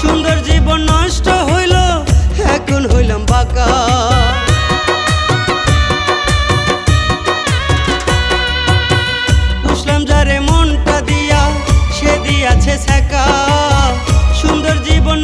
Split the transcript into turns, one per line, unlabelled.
সুন্দর জীবন নষ্ট হইল এখন হইলাম বাঁকা। বুঝলাম দিয়া সে দিয়াছে সুন্দর জীবন